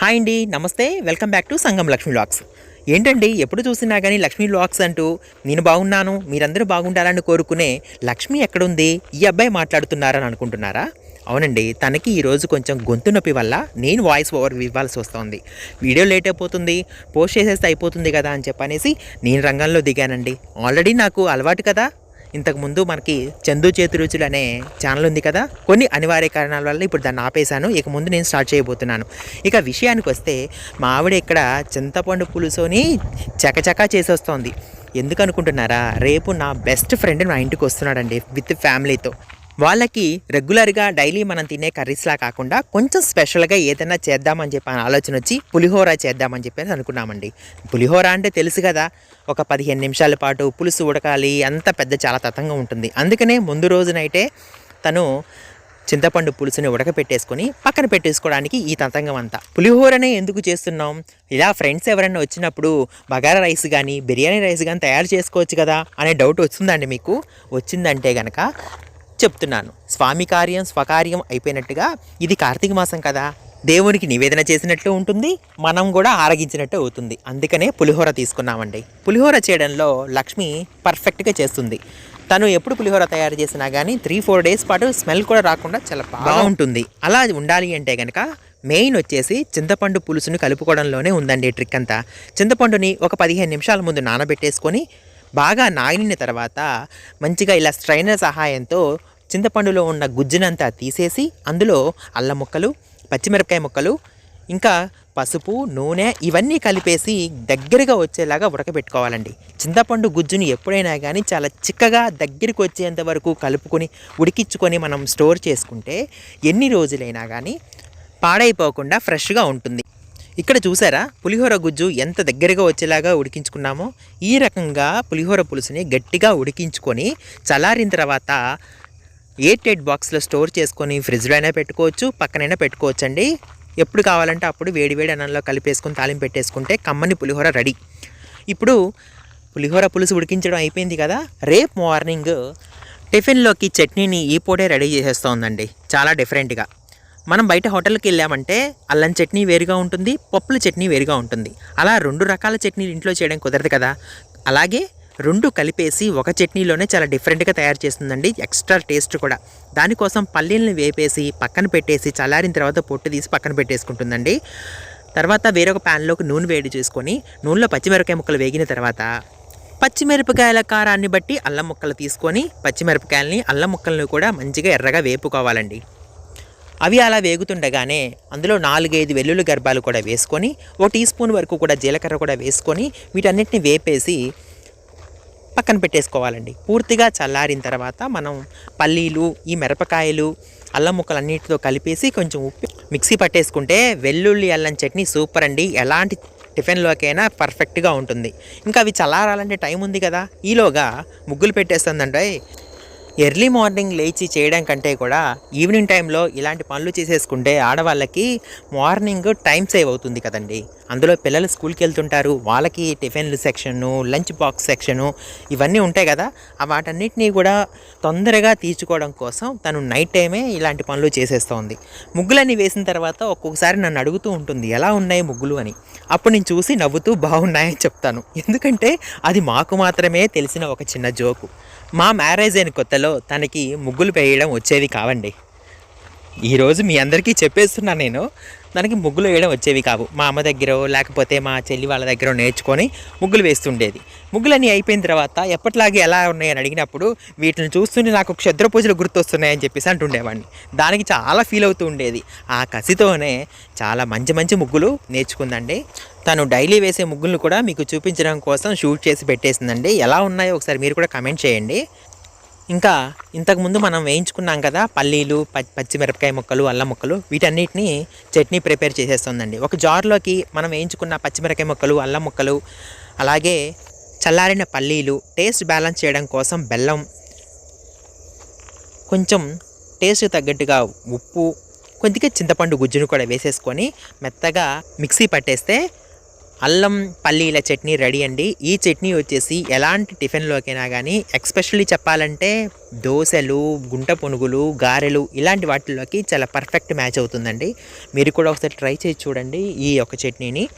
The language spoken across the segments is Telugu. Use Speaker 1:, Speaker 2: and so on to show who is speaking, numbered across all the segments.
Speaker 1: హాయ్ అండి నమస్తే. Welcome back to Sangam Lakshmi lakhs ఏంటండి ఎప్పుడు చూసినా కానీ లక్ష్మీ లాక్స్ అంటూ నేను బాగున్నాను మీరందరూ బాగుండాలని కోరుకునే లక్ష్మి ఎక్కడుంది? ఈ అబ్బాయి మాట్లాడుతున్నారని అనుకుంటున్నారా? అవునండి తనకి ఈరోజు కొంచెం గొంతు నొప్పి వల్ల నేను వాయిస్ ఓవర్ ఇవ్వాల్సి వస్తుంది. వీడియో లేట్ అయిపోతుంది పోస్ట్ చేసేస్తే అయిపోతుంది కదా అని చెప్పనేసి నేను రంగంలో దిగానండి. ఆల్రెడీ నాకు అలవాటు కదా. ఇంతకుముందు మనకి చందు చేతి రుచులు అనే ఛానల్ ఉంది కదా. కొన్ని అనివార్య కారణాల వల్ల ఇప్పుడు దాన్ని ఆపేశాను. ఇక ముందు నేను స్టార్ట్ చేయబోతున్నాను. ఇక విషయానికి వస్తే మా ఆవిడ ఇక్కడ చింతపండు పులుసుని చకచకా చేసేస్తోంది. ఎందుకు అనుకుంటున్నారా? రేపు నా బెస్ట్ ఫ్రెండ్ నా ఇంటికి వస్తున్నాడండి విత్ ఫ్యామిలీతో వాళ్ళకి రెగ్యులర్గా డైలీ మనం తినే కర్రీస్లా కాకుండా కొంచెం స్పెషల్గా ఏదైనా చేద్దామని చెప్పి ఆలోచన వచ్చి పులిహోర చేద్దామని చెప్పేసి అనుకున్నామండి. పులిహోర అంటే తెలుసు కదా ఒక పదిహేను నిమిషాల పాటు పులుసు ఉడకాలి అంత పెద్ద చాలా తతంగా ఉంటుంది. అందుకనే ముందు రోజునైతే తను చింతపండు పులుసుని ఉడకపెట్టేసుకొని పక్కన పెట్టేసుకోవడానికి ఈ తతంగం అంతా. పులిహోరనే ఎందుకు చేస్తున్నాం? ఇలా ఫ్రెండ్స్ ఎవరైనా వచ్చినప్పుడు బగారా రైస్ కానీ బిర్యానీ రైస్ కానీ తయారు చేసుకోవచ్చు కదా అనే డౌట్ వచ్చిందండి మీకు? వచ్చిందంటే కనుక చెప్తున్నాను. స్వామి కార్యం స్వకార్యం అయిపోయినట్టుగా ఇది కార్తీక మాసం కదా. దేవునికి నివేదన చేసినట్లు ఉంటుంది మనం కూడా ఆరగించినట్టు అవుతుంది. అందుకనే పులిహోర తీసుకున్నామండి. పులిహోర చేయడంలో లక్ష్మి పర్ఫెక్ట్గా చేస్తుంది. తను ఎప్పుడు పులిహోర తయారు చేసినా కానీ త్రీ ఫోర్ డేస్ పాటు స్మెల్ కూడా రాకుండా చాలా బాగుంటుంది. అలా ఉండాలి అంటే కనుక మెయిన్ వచ్చేసి చింతపండు పులుసుని కలుపుకోవడంలోనే ఉందండి ట్రిక్ అంతా. చింతపండుని ఒక పదిహేను నిమిషాల ముందు నానబెట్టేసుకొని బాగా నానిన తర్వాత మంచిగా ఇలా స్ట్రైనర్ సహాయంతో చింతపండులో ఉన్న గుజ్జునంతా తీసేసి అందులో అల్లం ముక్కలు పచ్చిమిరపకాయ ముక్కలు ఇంకా పసుపు నూనె ఇవన్నీ కలిపేసి దగ్గరగా వచ్చేలాగా ఉడకబెట్టుకోవాలండి. చింతపండు గుజ్జుని ఎప్పుడైనా కానీ చాలా చిక్కగా దగ్గరికి వచ్చేంత వరకు కలుపుకొని ఉడికించుకొని మనం స్టోర్ చేసుకుంటే ఎన్ని రోజులైనా కానీ పాడైపోకుండా ఫ్రెష్గా ఉంటుంది. ఇక్కడ చూసారా? పులిహోర గుజ్జు ఎంత దగ్గరగా వచ్చేలాగా ఉడికించుకున్నామో? ఈ రకంగా పులిహోర పులుసుని గట్టిగా ఉడికించుకొని చల్లారిన తర్వాత ఎయిట్ ఎయిట్ బాక్స్లో స్టోర్ చేసుకొని ఫ్రిడ్జ్లో అయినా పెట్టుకోవచ్చు పక్కనైనా పెట్టుకోవచ్చు అండి ఎప్పుడు కావాలంటే అప్పుడు వేడివేడి అన్నంలో కలిపేసుకొని తాలింపు పెట్టేసుకుంటే కమ్మని పులిహోర రెడీ. ఇప్పుడు పులిహోర పులుసు ఉడికించడం అయిపోయింది కదా రేపు మార్నింగ్ టిఫిన్లోకి చట్నీని ఈ పూటే రెడీ చేసేస్తోందండి చాలా డిఫరెంట్గా. మనం బయట హోటల్కి వెళ్ళామంటే అల్లం చట్నీ వేరుగా ఉంటుంది పప్పుల చట్నీ వేరుగా ఉంటుంది. అలా రెండు రకాల చట్నీలు ఇంట్లో చేయడం కుదరదు కదా. అలాగే రెండు కలిపేసి ఒక చట్నీలోనే చాలా డిఫరెంట్గా తయారు చేస్తుందండి. ఎక్స్ట్రా టేస్ట్ కూడా. దానికోసం పల్లీలను వేపేసి పక్కన పెట్టేసి చల్లారిన తర్వాత పొట్టు తీసి పక్కన పెట్టేసుకుంటుందండి. తర్వాత వేరొక ప్యాన్లోకి నూనె వేడి చేసుకొని నూనెలో పచ్చిమిరపకాయ ముక్కలు వేగిన తర్వాత పచ్చిమిరపకాయల కారాన్ని బట్టి అల్లం ముక్కలు తీసుకొని పచ్చిమిరపకాయలని అల్లం ముక్కలను కూడా మంచిగా ఎర్రగా వేపుకోవాలండి. అవి అలా వేగుతుండగానే అందులో నాలుగైదు వెల్లుల్లి గర్భాలు కూడా వేసుకొని ఓ టీ స్పూన్ వరకు కూడా జీలకర్ర కూడా వేసుకొని వీటన్నిటిని వేపేసి పక్కన పెట్టేసుకోవాలండి. పూర్తిగా చల్లారిన తర్వాత మనం పల్లీలు ఈ మిరపకాయలు అల్లం ముక్కలన్నిటితో కలిపేసి కొంచెం ఉప్పు మిక్సీ పట్టేసుకుంటే వెల్లుల్లి అల్లం చట్నీ సూపర్ అండి. ఎలాంటి టిఫిన్లోకైనా పర్ఫెక్ట్గా ఉంటుంది. ఇంకా అవి చల్లారాలంటే టైం ఉంది కదా. ఈలోగా ముగ్గులు పెట్టేస్తుందంటే ఎర్లీ మార్నింగ్ లేచి చేయడం కంటే కూడా ఈవినింగ్ టైంలో ఇలాంటి పనులు చేసేసుకుంటే ఆడవాళ్ళకి మార్నింగ్ టైం సేవ్ అవుతుంది కదండి. అందులో పిల్లలు స్కూల్కి వెళ్తుంటారు వాళ్ళకి టిఫిన్లు సెక్షను లంచ్ బాక్స్ సెక్షను ఇవన్నీ ఉంటాయి కదా. ఆ వాటన్నిటినీ కూడా తొందరగా తీర్చుకోవడం కోసం తను నైట్ టైమే ఇలాంటి పనులు చేసేస్తోంది. ముగ్గులన్నీ వేసిన తర్వాత ఒక్కొక్కసారి నన్ను అడుగుతూ ఉంటుంది ఎలా ఉన్నాయి ముగ్గులు? అని. అప్పుడు నేను చూసి నవ్వుతూ బాగున్నాయని చెప్తాను. ఎందుకంటే అది మాకు మాత్రమే తెలిసిన ఒక చిన్న జోకు. మా మ్యారేజ్ అయిన కొత్తలో తనకి ముగ్గులు వేయడం వచ్చేది కావండి. ఈరోజు మీ అందరికీ చెప్పేస్తున్నా నేను. తనకి ముగ్గులు వేయడం వచ్చేవి కావు. మా అమ్మ దగ్గర లేకపోతే మా చెల్లి వాళ్ళ దగ్గర నేర్చుకొని ముగ్గులు వేస్తుండేది. ముగ్గులన్నీ అయిపోయిన తర్వాత ఎప్పటిలాగే ఎలా ఉన్నాయని అడిగినప్పుడు వీటిని చూస్తూనే నాకు క్షుద్ర పూజలు గుర్తొస్తున్నాయని చెప్పేసి అంటుండేవాడిని. దానికి చాలా ఫీల్ అవుతూ ఉండేది. ఆ కసితోనే చాలా మంచి మంచి ముగ్గులు నేర్చుకుందండి. తను డైలీ వేసే ముగ్గులను కూడా మీకు చూపించడం కోసం షూట్ చేసి పెట్టేసిందండి. ఎలా ఉన్నాయో ఒకసారి మీరు కూడా కమెంట్ చేయండి. ఇంకా ఇంతకుముందు మనం వేయించుకున్నాం కదా పల్లీలు పచ్చిమిరపకాయ ముక్కలు అల్లం ముక్కలు వీటన్నిటిని చట్నీ ప్రిపేర్ చేసేస్తుందండి. ఒక జార్లోకి మనం వేయించుకున్న పచ్చిమిరపకాయ ముక్కలు అల్లం ముక్కలు అలాగే చల్లారిన పల్లీలు టేస్ట్ బ్యాలెన్స్ చేయడం కోసం బెల్లం కొంచెం టేస్ట్ తగ్గట్టుగా ఉప్పు కొద్దిగా చింతపండు గుజ్జును కూడా వేసేసుకొని మెత్తగా మిక్సీ పట్టేస్తే అల్లం పల్లీల చట్నీ రెడీ అండి. ఈ చట్నీ వచ్చేసి ఎలాంటి టిఫిన్లోకైనా కానీ ఎక్స్పెషల్లీ చెప్పాలంటే దోశలు గుంట పునుగులు గారెలు ఇలాంటి వాటిల్లోకి చాలా పర్ఫెక్ట్ మ్యాచ్ అవుతుందండి. మీరు కూడా ఒకసారి ట్రై చేసి చూడండి ఈ యొక్క చట్నీని.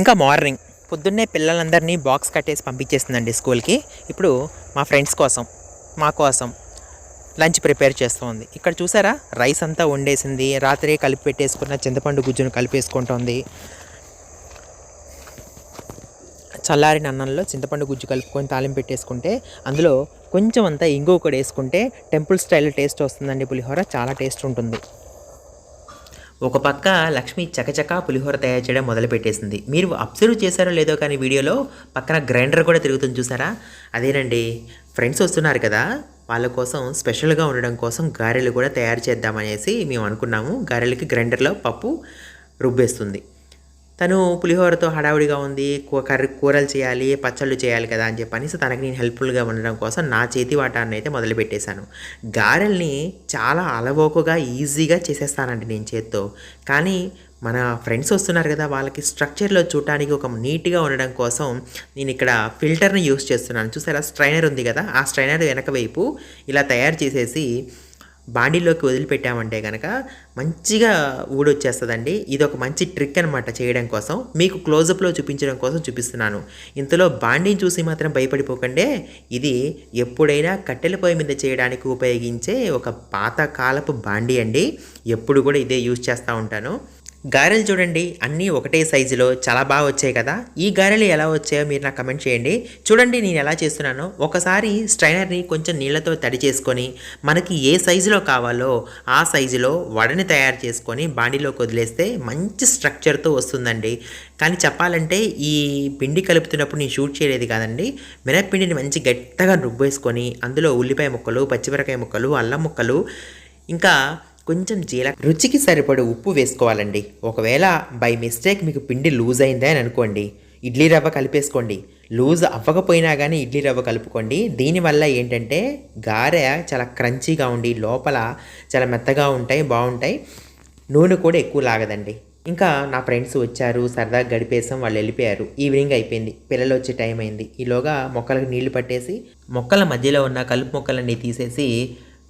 Speaker 1: ఇంకా మార్నింగ్ పొద్దున్నే పిల్లలందరినీ బాక్స్ కట్టేసి పంపించేస్తుందండి స్కూల్కి. ఇప్పుడు మా ఫ్రెండ్స్ కోసం మా కోసం లంచ్ ప్రిపేర్ చేస్తుంది. ఇక్కడ చూసారా? రైస్ అంతా వండేసింది. రాత్రి కలిపి పెట్టేసుకున్న చింతపండు గుజ్జును కలిపేసుకుంటుంది. చల్లారిన అన్నంలో చింతపండు గుజ్జు కలుపుకొని తాలింపు పెట్టేసుకుంటే అందులో కొంచెం అంతా ఇంగు ఒకటి వేసుకుంటే టెంపుల్ స్టైల్ టేస్ట్ వస్తుందండి పులిహోర. చాలా టేస్ట్ ఉంటుంది. ఒక పక్క లక్ష్మి చకచకా పులిహోర తయారు చేయడం మొదలుపెట్టేసింది మీరు అబ్జర్వ్ చేశారో లేదో కానీ వీడియోలో పక్కన గ్రైండర్ కూడా తిరుగుతుంది చూసారా? అదేనండి ఫ్రెండ్స్ వస్తున్నారు కదా వాళ్ళ కోసం స్పెషల్గా ఉండడం కోసం గారెలు కూడా తయారు చేద్దామనేసి మేము అనుకున్నాము. గారెలకి గ్రైండర్లో పప్పు రుబ్బేస్తుంది. తను పులిహోరతో హడావుడిగా ఉంది కర్రీ కూరలు చేయాలి పచ్చళ్ళు చేయాలి కదా అని చెప్పని తనకి నేను హెల్ప్ఫుల్గా ఉండడం కోసం నా చేతి వాటాన్ని అయితే మొదలుపెట్టేశాను. గారెల్ని చాలా అలవోకగా ఈజీగా చేసేస్తానండి నేను చేత్తో. కానీ మన ఫ్రెండ్స్ వస్తున్నారు కదా వాళ్ళకి స్ట్రక్చర్లో చూడటానికి ఒక నీట్గా ఉండడం కోసం నేను ఇక్కడ ఫిల్టర్ని యూస్ చేస్తున్నాను. చూసారా స్ట్రైనర్ ఉంది కదా ఆ స్ట్రైనర్ వెనక వైపు ఇలా తయారు చేసేసి బాడీలోకి వదిలిపెట్టామంటే కనుక మంచిగా ఊడొచ్చేస్తుందండి. ఇది ఒక మంచి ట్రిక్ అనమాట చేయడం కోసం. మీకు క్లోజప్లో చూపించడం కోసం చూపిస్తున్నాను. ఇంతలో బాండీని చూసి మాత్రం భయపడిపోకండి. ఇది ఎప్పుడైనా కట్టెల పొయ్యి మీద చేయడానికి ఉపయోగించే ఒక పాతకాలపు బాండీ అండి. ఎప్పుడు కూడా ఇదే యూజ్ చేస్తూ ఉంటాను. గారెలు చూడండి అన్నీ ఒకటే సైజులో చాలా బాగా వచ్చాయి కదా. ఈ గారెలు ఎలా వచ్చాయో మీరు నాకు కమెంట్ చేయండి. చూడండి నేను ఎలా చేస్తున్నానో. ఒకసారి స్ట్రైనర్ని కొంచెం నీళ్ళతో తడి చేసుకొని మనకి ఏ సైజులో కావాలో ఆ సైజులో వడని తయారు చేసుకొని బాడీలోకి వదిలేస్తే మంచి స్ట్రక్చర్తో వస్తుందండి. కానీ చెప్పాలంటే ఈ పిండి కలుపుతున్నప్పుడు నేను షూట్ చేయలేదు కాదండి. మినప్పిండిని మంచి గట్టిగా రుబ్బేసుకొని అందులో ఉల్లిపాయ ముక్కలు పచ్చిమిరకాయ ముక్కలు అల్లం ముక్కలు ఇంకా కొంచెం జీల రుచికి సరిపడే ఉప్పు వేసుకోవాలండి. ఒకవేళ బై మిస్టేక్ మీకు పిండి లూజ్ అయిందే అని అనుకోండి ఇడ్లీ రవ్వ కలిపేసుకోండి. లూజ్ అవ్వకపోయినా కానీ ఇడ్లీ రవ్వ కలుపుకోండి. దీనివల్ల ఏంటంటే గారె చాలా క్రంచీగా ఉండి లోపల చాలా మెత్తగా ఉంటాయి బాగుంటాయి. నూనె కూడా ఎక్కువ లాగదండి. ఇంకా నా ఫ్రెండ్స్ వచ్చారు సరదాగా గడిపేసాం వాళ్ళు వెళ్ళిపోయారు. ఈవినింగ్ అయిపోయింది పిల్లలు వచ్చే టైం అయింది. ఈలోగా మొక్కలకు నీళ్ళు పట్టేసి మొక్కల మధ్యలో ఉన్న కలుపు మొక్కలన్నీ తీసేసి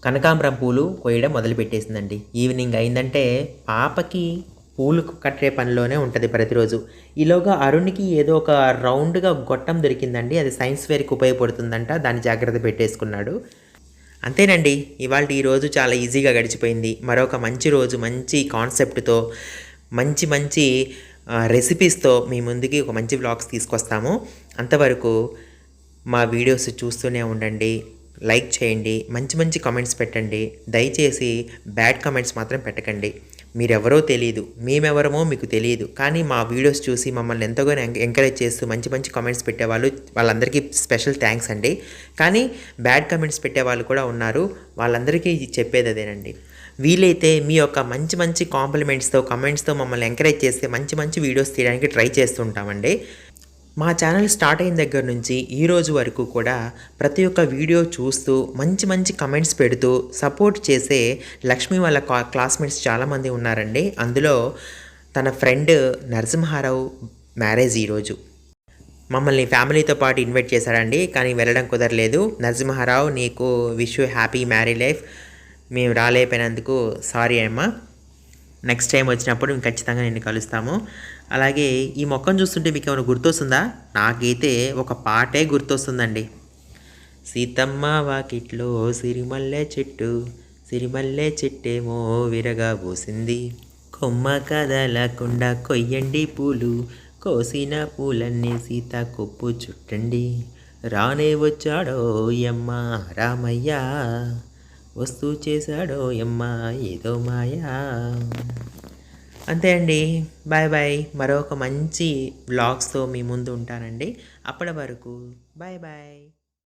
Speaker 1: కనకాంబరం పూలు కోయడం మొదలుపెట్టేసిందండి. ఈవినింగ్ అయిందంటే పాపకి పూలు కట్టే పనిలోనే ఉంటుంది ప్రతిరోజు. ఈలోగా అరుణ్కి ఏదో ఒక రౌండ్గా గొట్టం దొరికిందండి. అది సైన్స్ ఫేర్కి ఉపయోగపడుతుందంట. దాన్ని జాగ్రత్త పెట్టేసుకున్నాడు. అంతేనండి ఇవాళ ఈ రోజు చాలా ఈజీగా గడిచిపోయింది. మరొక మంచి రోజు మంచి కాన్సెప్ట్తో మంచి మంచి రెసిపీస్తో మీ ముందుకి ఒక మంచి వ్లాగ్స్ తీసుకొస్తాము. అంతవరకు మా వీడియోస్ చూస్తూనే ఉండండి. లైక్ చేయండి మంచి మంచి కామెంట్స్ పెట్టండి. దయచేసి బ్యాడ్ కామెంట్స్ మాత్రం పెట్టకండి. మీరెవరో తెలియదు మేమెవరమో మీకు తెలియదు కానీ మా వీడియోస్ చూసి మమ్మల్ని ఎంతగానో ఎంకరేజ్ చేస్తూ మంచి మంచి కామెంట్స్ పెట్టేవాళ్ళు వాళ్ళందరికీ స్పెషల్ థ్యాంక్స్ అండి. కానీ బ్యాడ్ కామెంట్స్ పెట్టేవాళ్ళు కూడా ఉన్నారు. వాళ్ళందరికీ చెప్పేది అదేనండి. వీలైతే మీ యొక్క మంచి మంచి కాంప్లిమెంట్స్తో కమెంట్స్తో మమ్మల్ని ఎంకరేజ్ చేస్తే మంచి మంచి వీడియోస్ తీయడానికి ట్రై చేస్తుంటామండి మా ఛానల్ స్టార్ట్ అయిన దగ్గర నుంచి ఈ రోజు వరకు కూడా ప్రతి ఒక్క వీడియో చూస్తూ మంచి మంచి కమెంట్స్ పెడుతూ సపోర్ట్ చేసే లక్ష్మి వాళ్ళ క్లాస్మేట్స్ చాలామంది ఉన్నారండి. అందులో తన ఫ్రెండ్ నరసింహారావు మ్యారేజ్ ఈరోజు మమ్మల్ని ఫ్యామిలీతో పాటు ఇన్వైట్ చేశాడండి కానీ వెళ్ళడం కుదరలేదు. నరసింహారావు నీకు wish you happy married life. మేము రాలేకపోయినందుకు సారీ అమ్మా. నెక్స్ట్ టైం వచ్చినప్పుడు మేము ఖచ్చితంగా నిన్ను కలుస్తాము. అలాగే ఈ మొక్కను చూస్తుంటే మీకు ఏమైనా గుర్తొస్తుందా? నాకైతే ఒక పాటే గుర్తొస్తుందండి. సీతమ్మ వాకిట్లో సిరిమల్లె చెట్టు సిరిమల్లె చెట్టేమో విరగా పోసింది. కొమ్మ కదలకుండా కొయ్యండి పూలు కోసిన పూలన్నీ సీత కొప్పు చుట్టండి. రానే వచ్చాడో యమ్మ రామయ్య. వస్తూ చేశాడో ఎమ్మా ఏదో మాయా. అంతే అండి. Bye bye. మరొక మంచి బ్లాగ్స్తో మీ ముందు ఉంటానండి. అప్పటి వరకు బాయ్ బాయ్.